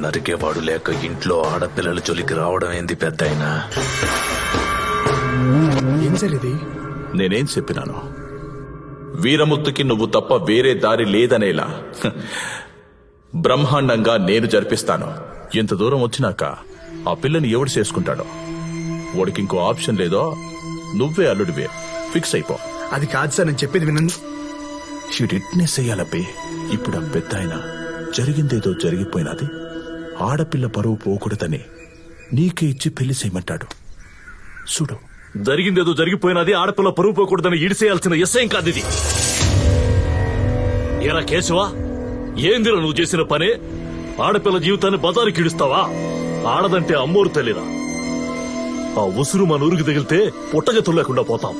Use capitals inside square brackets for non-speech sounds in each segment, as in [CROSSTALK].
నరికేవాడు లేక ఇంట్లో ఆడపిల్లల జొలికి రావడం ఏంది పెద్ద ఏం సార్ ఇది నేనేం చెప్పినాను? వీరముత్తుకి నువ్వు తప్ప వేరే దారి లేదనేలా. బ్రహ్మాండంగా నేను జరిపిస్తాను. ఇంత దూరం వచ్చినాక ఆ పిల్లని ఎవడు చేసుకుంటాడో? వాడికి ఇంకో ఆప్షన్ లేదో నువ్వే అల్లుడివే. ఫిక్స్ అయిపో. అది కాదు సార్ నేను చెప్పేది వినండి. షిడిట్నెస్ అయ్యాలబ్బే ఇప్పుడు ఆ పెద్ద ఆయన జరిగిందేదో జరిగిపోయినది. ఆడపిల్ల పరువు పోకూడదని నీకే ఇచ్చి పెళ్ళి చేయమంటాడు. చూడు. జరిగిందేదో జరిగిపోయినది ఆడపిల్ల పరువు పోకూడదని ఈడిసేయాల్సిన ఎస్ఐం కాదు ఇది ఎరా కేశవా ఏందిరా నువ్వు చేసిన పనే? ఆడపిల్ల జీవితాన్ని బజారు ఇడుస్తావా? ఆడదంటే అమ్మోరు తల్లిరా ఆ ఉసురు మన ఊరికి తగిలితే పుట్టగతులు లేకుండా పోతాం.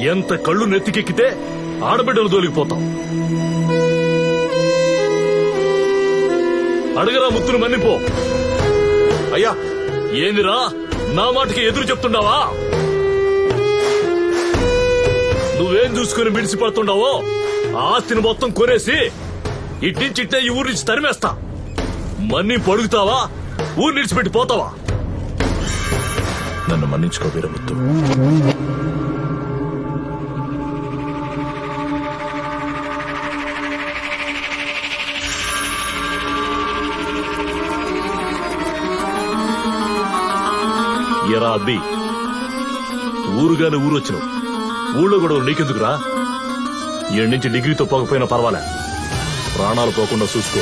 ఎంత కళ్ళు నెత్తికెక్కితే ఆడబిడ్డలు దొలికిపోతాం అడగరా ముత్తును మన్నిపో. అయ్యా ఏందిరా? నా మాటకి ఎదురు చెప్తున్నావా నువ్వేం చూసుకుని మిడిసిపడుతుండవో? ఆస్తిని మొత్తం కొనేసి ఇట్టించిట్టే ఈ ఊరి నుంచి తరిమేస్తా. మన్ని పడుగుతావా? ఊరు నిడిచిపెట్టి పోతావా? నన్ను మన్నించుకో వీరముత్తు. ఎరా ఊరుగానే ఊరు వచ్చినావు ఊళ్ళో కూడా నీకెందుకురా? ఈడ నుంచి డిగ్రీతో పోకపోయినా పర్వాలే. ప్రాణాలు పోకుండా చూసుకో.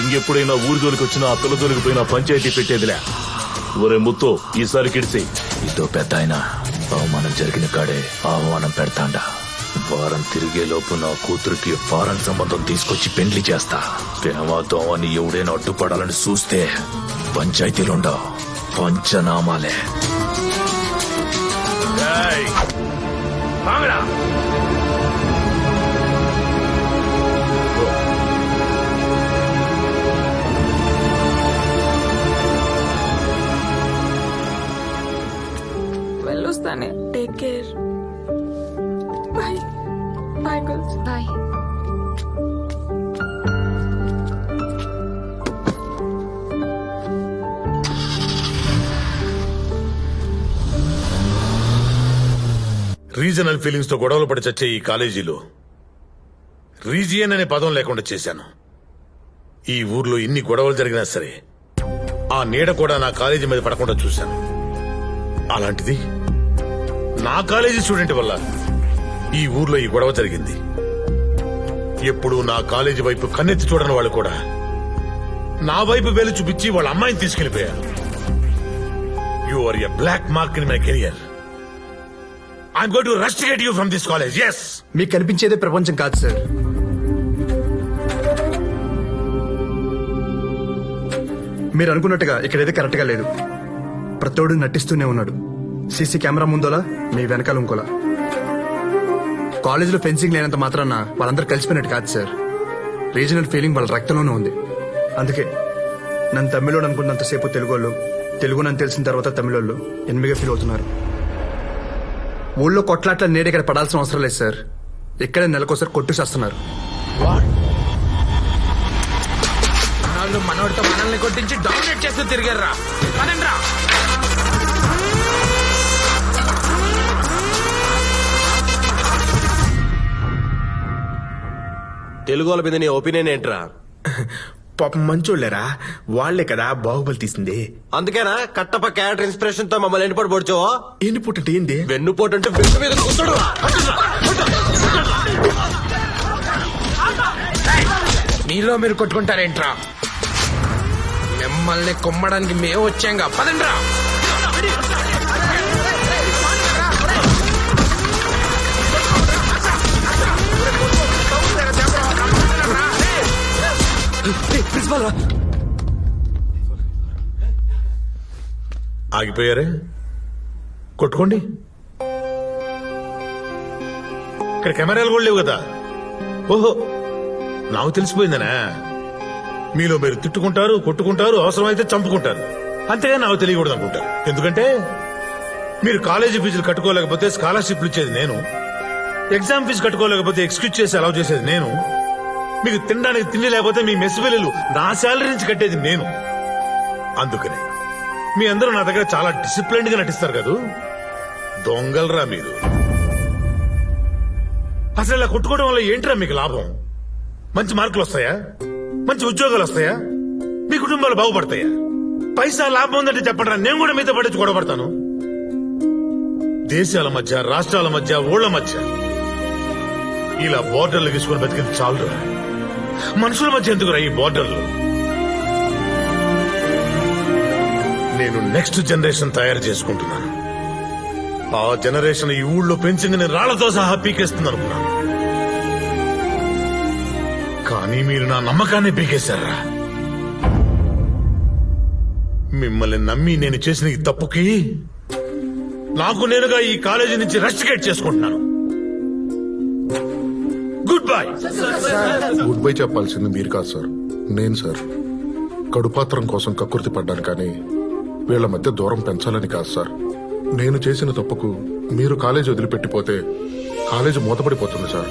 ఇంకెప్పుడైనా ఊరి జోలికి వచ్చినా ఆ పిల్ల జోలికి పోయినా పంచాయతీ పెట్టేదిలే. ఒరే ముత్తు ఈసారి కిడిసి. ఇదో పెద్ద ఆయన. అవమానం జరిగిన కాడే అవమానం పెడతాండా. వారం తిరిగే లోపు నా కూతురికి ఫారెన్ సంబంధం తీసుకొచ్చి పెండ్లి చేస్తా. ప్రేమతో అని ఎవడైనా అడ్డుపడాలని చూస్తే పంచాయతీలుండవు. పంచనామాలే. రీజనల్ ఫీలింగ్స్తో గొడవలు పడి చచ్చే ఈ కాలేజీలో రీజియన్ అనే పదం లేకుండా చేశాను. ఈ ఊర్లో ఇన్ని గొడవలు జరిగినా సరే ఆ నీడ కూడా నా కాలేజీ మీద పడకుండా చూశాను. అలాంటిది నా కాలేజీ స్టూడెంట్ వల్ల ఈ ఊర్లో ఈ గొడవ జరిగింది. ఎప్పుడు నా కాలేజీ వైపు కన్నెత్తి చూడని వాళ్ళు కూడా నా వైపు వేలు చూపించి వాళ్ళ అమ్మాయిని తీసుకెళ్ళిపోయారు you are a black mark in my career I'm going to rusticate you from this college yes మీకు కనిపించేదే ప్రపంచం కాదు సార్. మీరు అనుకున్నట్టుగా ఇక్కడ కరెక్ట్గా కరెక్ట్గా లేదు. ప్రతోడు నటిస్తూనే ఉన్నాడు. సీసీ కెమెరా ముందోలా మీ వెనకాల ఇంకోలా. కాలేజీలో ఫెన్సింగ్ లేనంత మాత్రాన వాళ్ళందరూ కలిసిపోయినట్టు కాదు సార్. రీజనల్ ఫీలింగ్ వాళ్ళ రక్తంలోనే ఉంది. అందుకే నన్ను తమిళోడు అనుకున్నంతసేపు తెలుగోళ్ళు తెలుగు నన్ను తెలిసిన తర్వాత తమిళోళ్ళు ఎనిమిదిగా ఫీల్ అవుతున్నారు. ఊళ్ళో కొట్లాట్ల నేడు ఇక్కడ పడాల్సిన అవసరం లేదు సార్. ఇక్కడే నెలకోసారి కొట్టు చేస్తున్నారు. వాళ్ళు మనోడితో మనల్ని కొట్టించి డామినేట్ చేస్తూ తిరిగారా పదండ్రా. తెలుగు వాళ్ళ మీద నీ ఒపీనియన్ ఏంట్రా? [LAUGHS] పాపం మంచోళ్ళరా. వాళ్ళే కదా బాహుబలి తీసింది. అందుకేనా కట్టప్ప క్యారెక్టర్ ఇన్స్పిరేషన్తో మమ్మల్ని ఎండిపడి పొడిచావో? ఎన్ని పుట్టంటే ఏంది? వెన్నుపోటు అంటే వెన్ను మీద కూర్చోడు. మీలో మీరు కొట్టుకుంటారేంట్రా? మిమ్మల్ని కొమ్మడానికి మేము వచ్చాంగా. పదండ్రా. ఆగిపోయారే? కొట్టుకోండి. ఇక్కడ కెమెరాలు కూడా లేవు కదా. ఓహో నాకు తెలిసిపోయిందనా. మీలో మీరు తిట్టుకుంటారు కొట్టుకుంటారు అవసరమైతే చంపుకుంటారు. అంతేగా నాకు తెలియకూడదు అనుకుంటారు. ఎందుకంటే మీరు కాలేజీ ఫీజులు కట్టుకోలేకపోతే స్కాలర్షిప్లు ఇచ్చేది నేను. ఎగ్జామ్ ఫీజు కట్టుకోలేకపోతే ఎక్స్క్యూజ్ చేసి అలౌ చేసేది నేను. మీకు తినడానికి తిండి లేకపోతే మీ మెస్ బిల్లులు నా శాలరీ నుంచి కట్టేది నేను. అందుకనే మీ అందరూ నా దగ్గర చాలా డిసిప్లిన్గా నటిస్తారు కదూ. దొంగలరా మీరు. అసలు ఇలా కొట్టుకోవడం వల్ల ఏంటిరా మీకు లాభం? మంచి మార్కులు వస్తాయా? మంచి ఉద్యోగాలు వస్తాయా? మీ కుటుంబాలు బాగుపడతాయా? పైసా లాభం ఉందంటే చెప్పండి నేను కూడా మీతో పడించి గొడవపడతాను దేశాల మధ్య రాష్ట్రాల మధ్య ఊళ్ళ మధ్య ఇలా బోర్డర్లు తీసుకుని బతికింది చాలు మనుషుల మధ్య ఎందుకురా ఈ బోర్డర్లు నేను నెక్స్ట్ జనరేషన్ తయారు చేసుకుంటున్నాను. ఆ జనరేషన్ ఈ ఊళ్ళో పెంచింది నేను రాళ్ళతో సహా పీకేస్తుంది అనుకున్నాను కానీ మీరు నా నమ్మకాన్ని పీకేశారా? మిమ్మల్ని నమ్మి నేను చేసిన ఈ తప్పుకి నాకు నేనుగా ఈ కాలేజీ నుంచి రెస్టికేట్ చేసుకుంటున్నాను. గుడ్ బై గుడ్ బై చెప్పాల్సింది మీరు కాదు సార్ నేను సార్ కడుపాత్రం కోసం కక్కుర్తి పడ్డాను కానీ వీళ్ళ మధ్య దూరం పెంచాలని కాదు సార్. నేను చేసిన తప్పుకు మీరు కాలేజ్ వదిలిపెట్టిపోతే కాలేజ్ మూతపడిపోతుంది సార్.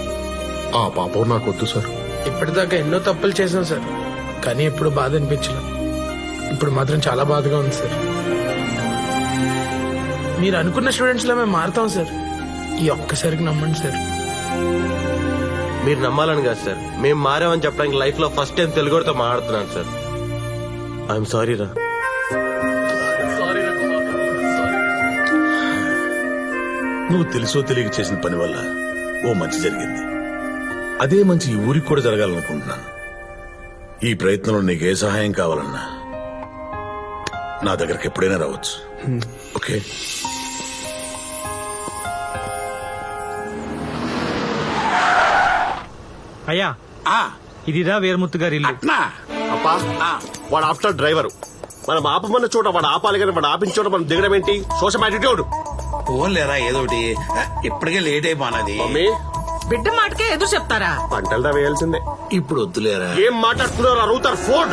ఆ పాపం నాకు వద్దు సార్. ఇప్పటిదాకా ఎన్నో తప్పులు చేశాం సార్. కానీ ఇప్పుడు బాధ అనిపించలేదు ఇప్పుడు మాత్రం చాలా బాధగా ఉంది సార్. మీరు అనుకున్న స్టూడెంట్స్లో మేము మారుతాం సార్. ఈ ఒక్కసారికి నమ్మండి సార్. మీరు నమ్మాలని కాదు సార్. మేము మారామని చెప్పడానికి లైఫ్లో ఫస్ట్ టైం తెలుగుతో మాట్లాడుతున్నాను సార్. ఐఎమ్ సారీ రా. నువ్వు తెలుసో తెలియక చేసిన పని వల్ల ఓ మంచి జరిగింది. అదే మంచి ఈ ఊరికి కూడా జరగాలనుకుంటున్నాను ఈ ప్రయత్నంలో నీకు ఏ సహాయం కావాలన్నా నా దగ్గరికి ఎప్పుడైనా రావచ్చు. ఓకే? అయ్యా. ఇదిరా వీరముత్తు గారి ఇల్లు. అప్పా వాడు ఆఫ్టర్ డ్రైవర్. మనం ఆపమన్న చోట వాడు ఆపాలి కానీ వాడు ఆపిన చోట మనం దిగడం ఏంటి సోషల్ యాటిట్యూడ్ పోన్లేరా ఏదోటి ఇప్పటికే లేట్ అయిపోనది. మమ్మీ. బిడ్డ మాటకే ఎదురు చెప్తారా? పంటలు వేయాల్సిందే ఇప్పుడు వద్దులేరా? ఏం మాట్లాడుతున్నారు అడుగుతారు ఫోన్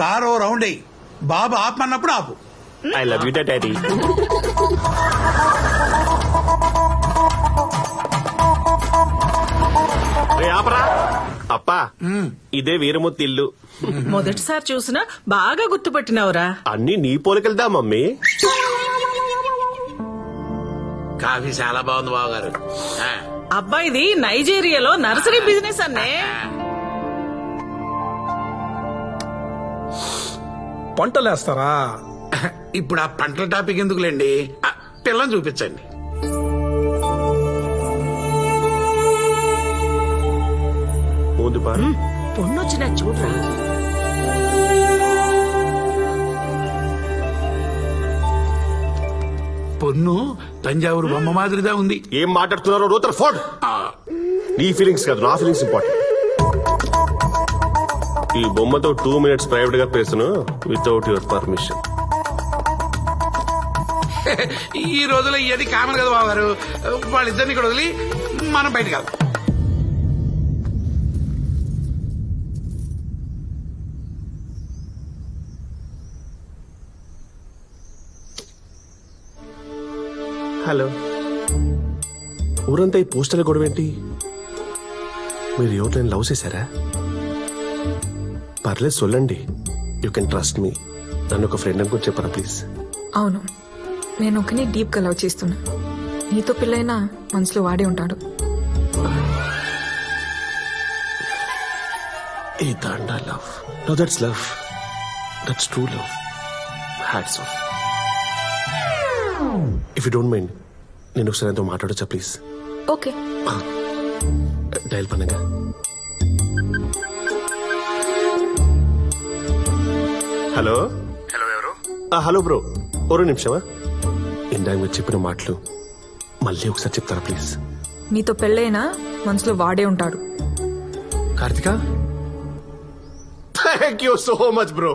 కారు రౌండ్ అయ్యి. బాబు ఆపమన్నప్పుడు ఆపు. I love you daddy. ఆపరా. అప్పా ఇదే వీరమూర్తి ఇల్లు. మొదటిసారి చూసినా బాగా గుర్తుపట్టినవురా. అన్ని నీ పోలికలుదా మమ్మీ? కాఫీ చాలా బాగుంది బాబు గారు ఆ, అబ్బాయిది నైజీరియాలో నర్సరీ బిజినెస్ అన్నే. పంటలేస్తారా? ఇప్పుడు ఆ పంటల టాపిక్ ఎందుకులేండి? ఆ, పిల్లని చూపించండి. ముందు పారు పొన్నొచ్చిన చూడరా పొన్ను తంజావూరు బొమ్మ మాదిరిగా ఉంది. ఏం మాట్లాడుతున్నారో రోతర్ ఫోన్. నీ ఫీలింగ్స్ కాదు నా ఫీలింగ్స్ ఇంపార్టెంట్ ఈ బొమ్మతో టూ మినిట్స్ ప్రైవేట్గా పేసును వితౌట్ యువర్ పర్మిషన్ ఈ రోజులో ఇది కామన్ కదా బాబు గారు వాళ్ళిద్దరిని ఇక్కడ వదిలి మనం బయటకు వెళ్దాం. హలో. ఊరంతా ఈ పోస్టల్ గొడవ ఏంటి మీరు ఎవరిని లవ్ చేశారా? పర్లేదు సొల్లండి. యూ కెన్ ట్రస్ట్ మీ నన్ను ఒక ఫ్రెండ్ అనుకుని చెప్పరా ప్లీజ్ అవును. నేను ఒకని డీప్గా లవ్ చేస్తున్నా. నీతో పెళ్ళైనా మనసులో వాడే ఉంటాడు. ఏ దాండా love. No that's love that's true love hats off if you don't mind నేను ఒకసారి ఎంతో మాట్లాడచ్చా ప్లీజ్ ఓకే. డైల్ పనుగా హలో? హలో ఎవరు? Hello bro. ఓరో నిమిషమా? ఇందాక మీరు చెప్పిన మాటలు మళ్ళీ ఒకసారి చెప్తారా ప్లీజ్ నీతో పెళ్ళైనా మనసులో వాడే ఉంటాడు. Karthika? Thank you so much bro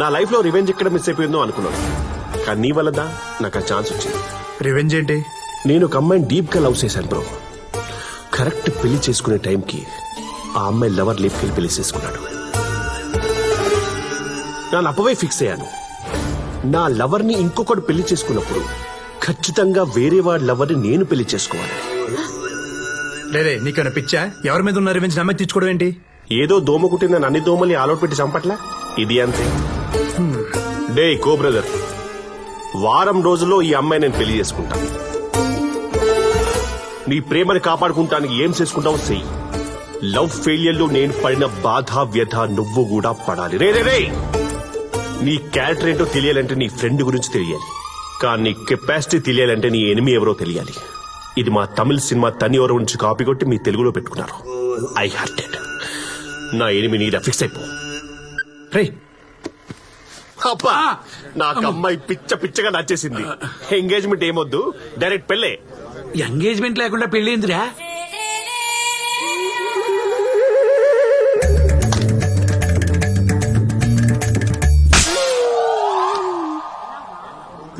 నా లైఫ్లో రివెంజ్ ఇక్కడ మిస్ అయిపోయిందో అనుకున్నాను. కానీ నీ వల్లదా? నాకు ఆ ఛాన్స్ వచ్చింది. రివెంజ్ ఏంటి? నేను ఒక అమ్మాయిని డీప్గా లవ్ చేశాను బ్రో. కరెక్ట్ పెళ్ళి చేసుకునే టైంకి ఆ అమ్మాయి లవర్ లేపుకెళ్ళి పెళ్ళి చేసుకున్నాడు. నా అప్పవే ఫిక్స్ అయ్యాను. నా లవర్ని ఇంకొకడు పెళ్ళి చేసుకున్నప్పుడు ఖచ్చితంగా వేరే వాడి లవర్ని నేను పెళ్ళి చేసుకోవాలి. లేదే నీకన్నా పిచ్చా? ఎవరి మీద ఉన్న రివెంజ్ నమ్మే తెచ్చుకోవడం ఏంటి? ఏదో దోమ కుట్టిందని అన్ని దోమల్ని ఆలోట్ పెట్టి చంపట్లా? ఇది అంతే. డే కో బ్రదర్. వారం రోజుల్లో ఈ అమ్మాయి నేను పెళ్ళి చేసుకుంటాను నీ ప్రేమని కాపాడుకుంటానికి ఏం చేసుకుంటావు చెయ్యి. లవ్ ఫెయిలియర్లో నేను పడిన బాధ వ్యధ నువ్వు కూడా పడాలి. రే రే రే నీ క్యారెక్టర్ ఏంటో తెలియాలంటే నీ ఫ్రెండ్ గురించి తెలియాలి. కానీ నీ కెపాసిటీ తెలియాలంటే నీ ఎనిమి ఎవరో తెలియాలి. ఇది మా తమిళ సినిమా తని ఎవరో నుంచి కాపీ కొట్టి మీ తెలుగులో పెట్టుకున్నారు. ఐ హార్టెడ్ నా ఎనిమి నీడ ఫిక్స్ అయిపో. రే అబ్బా నాకు అమ్మాయి పిచ్చ పిచ్చగా నచ్చేసింది. ఎంగేజ్మెంట్ ఏమొద్దు? డైరెక్ట్ పెళ్ళే. ఎంగేజ్మెంట్ లేకుండా పెళ్ళిందిరా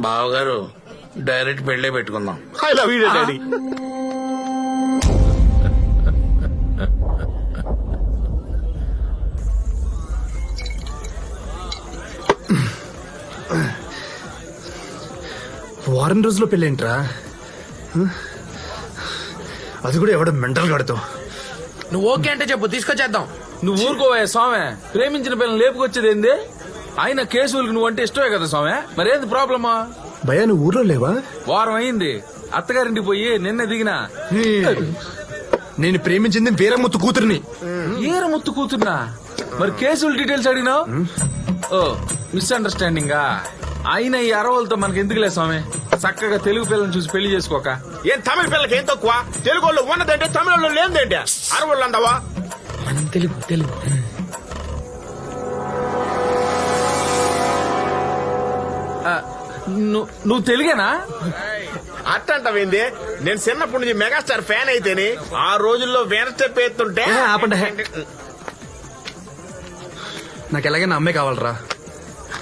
బావగారు డైరెక్ట్ పెళ్ళే పెట్టుకుందాం. I love you daddy. వారం రోజుల్లో పెళ్ళేంట్రా? అది కూడా ఎవడో మెంటల్ గడతావు నువ్వు ఓకే అంటే చెప్పు తీసుకొచ్చేద్దాం. నువ్వు ఊరుకోవే స్వామి. ప్రేమించిన పిల్లలు లేపుకొచ్చేది ఏంది ఆయన కేసులకు నువ్వు అంటే ఇష్టమే కదా స్వామి. మరేంది ప్రాబ్లమా? భయా నువ్వు ఊర్లో లేవా? వారం అయింది. అత్తగారింటికి పోయి నిన్న దిగినా. నేను ప్రేమించింది వీరముత్తు కూతురిని. ఏర ముత్తు కూతున్నా మరి కేసుల డీటెయిల్స్ అడిగినావు? ఓ మిస్అండర్స్టాండింగా? ఆయన ఈ అరవలతో మనకి ఎందుకులే స్వామి? చక్కగా తెలుగు పిల్లని చూసి పెళ్ళి చేసుకోక. ఏం తమిళ పిల్లకి ఏం తక్కువ? తెలుగు వాళ్ళు ఉన్నదంటే తమిళ వాళ్ళు లేదంటే అరవళ్ళు అందావా మనం తెలుగు తెలుగు నువ్వు తెలుగేనా? అట్టంటవేంది? నేను చిన్నప్పటి నుంచి మెగాస్టార్ ఫ్యాన్ అయితేని ఆ రోజుల్లో వేన స్టెప్ ఎత్తుంటే ఆపండి. నాకు ఎలాగైనా అమ్మాయి కావాలరా.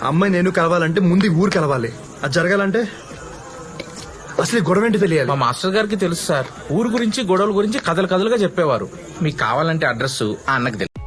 అమ్మాయి నేను కలవాలంటే ముందు ఊరు కలవాలి. అది జరగాలంటే అసలు గొడవ ఏంటి తెలియాలి? మా మాస్టర్ గారికి తెలుసు సార్. ఊరు గురించి గొడవల గురించి కథలు కథలుగా చెప్పేవారు. మీకు కావాలంటే అడ్రస్ ఆ అన్నకి తెలుసు